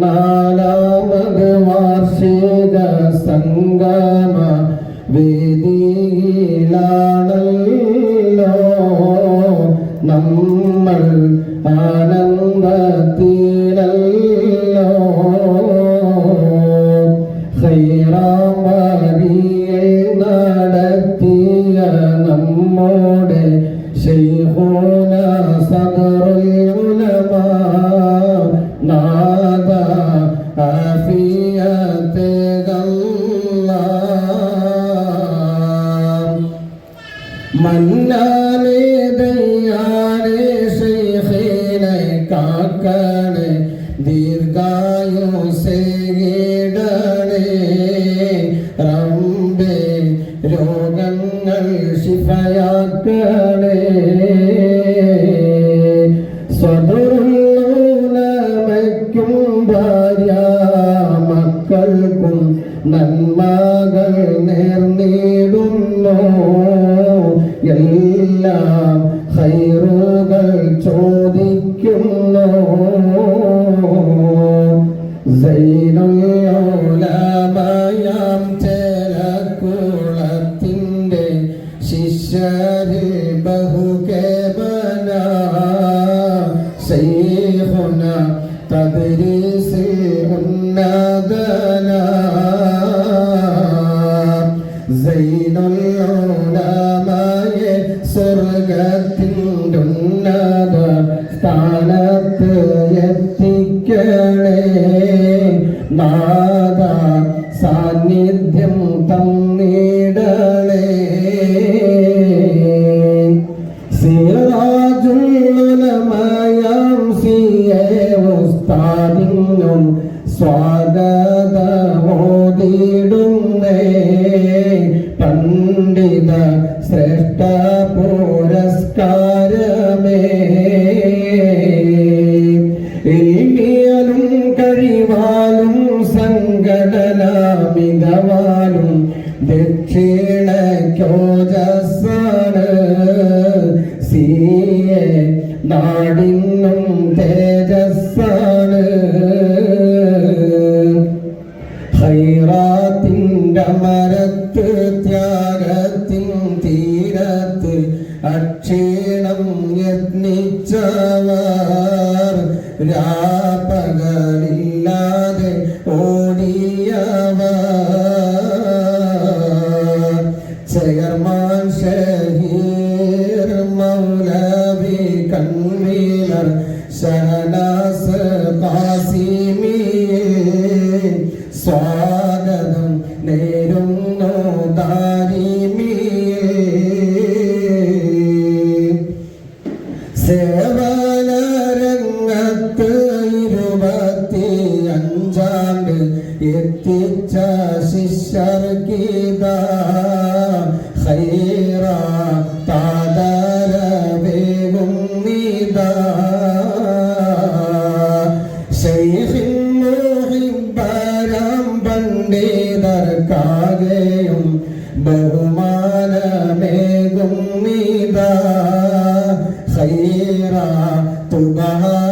നാലാമത് വാർഷിക സംഗമ വേദിയിലാണല്ലോ നമ്മൾ ആനന്ദത്തിലല്ലോ മന്നാനെ ദയ്യാനെ ശൈഖിനെ കാക്കണേ ദീർഘായുസേ നന്മകൾ നേർന്നിടുന്നു എല്ലാം ഹൈറുകൾ ചോദിക്കുന്നു. സൈനുലോലമയാം ചേലക്കുളത്തിന്റെ ശിഷ്യരിൽ ബഹുകേവന ശൈഖുന തദ്രീസിൽ ഉന്നതന. നാദ സാന്നിധ്യം തന്നിടണേ സിറാജുലമയാം സിയെ ഉസ്താദിനും സ്വാഗതമോദിടുന്നേ പണ്ഡിത ശ്രേഷ്ഠ പുരസ്കാരമേ. രാപ്പകലില്ലാതെ ഓടിയവ ചെയർമാൻ ഷഹീർ മൗലവി കൺവീനർ ഷഹനാസ് കാസിമി സ്വാഗതം എത്തിച്ച ശിഷ്യർഗീത ഹൈറ താതരവേഗും നീത ശൈഹിൻ മുഹിബ്ബരാം പണ്ഡിതർക്കാകെയും ബഹുമാനമേകും നീത. ഹൈറ തുകാരം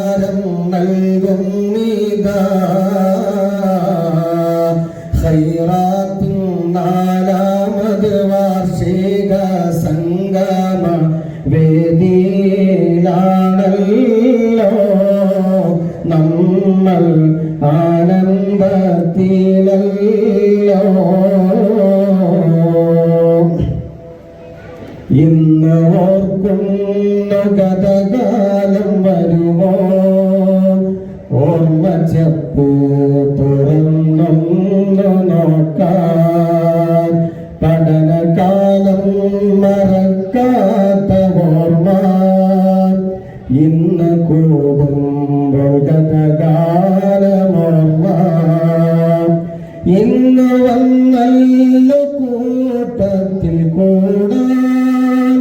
ഇന്ന് വന്നല്ല കൂട്ടത്തിൽ കൂടാൻ.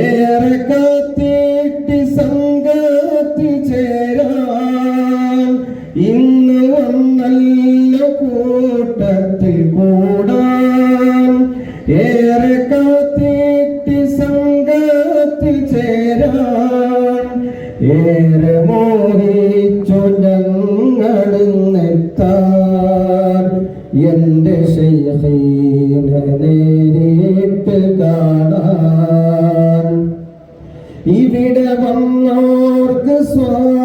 ഏറെ കാത്തിട്ട് സംഘത്തിൽ ചേരാൻ ഏറെ മോഹിച്ചു ഞങ്ങളിന്നെത്താൻ എന്റെ ശൈഖീനെ നേരിട്ട് കാണാൻ. ഇവിടെ വന്നോർക്ക് സ്വാഗതമോദം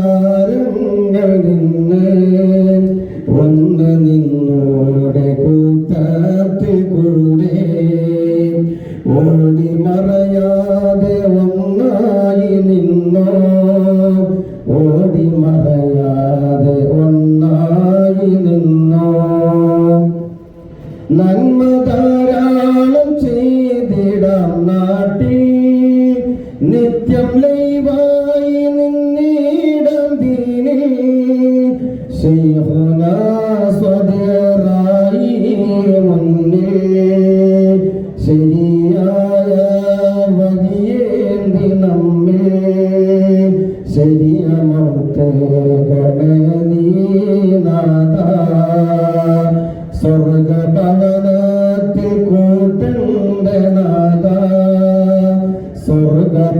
സ്വാഗതഹാരങ്ങൾ നിന്ന് ഒന്ന് നിന്നോടെ കൂട്ടത്തിൽ കൂടെ ഓടി മറയാതെ ഒന്നായി നിന്നോ ശരിയമൗത്ത് കൂട്ടുണ്ട് സ്വർഗഭവനത്തിൽ കൂട്ടണ്ടനാഥ സ്വർഗഭവനത്തിൽ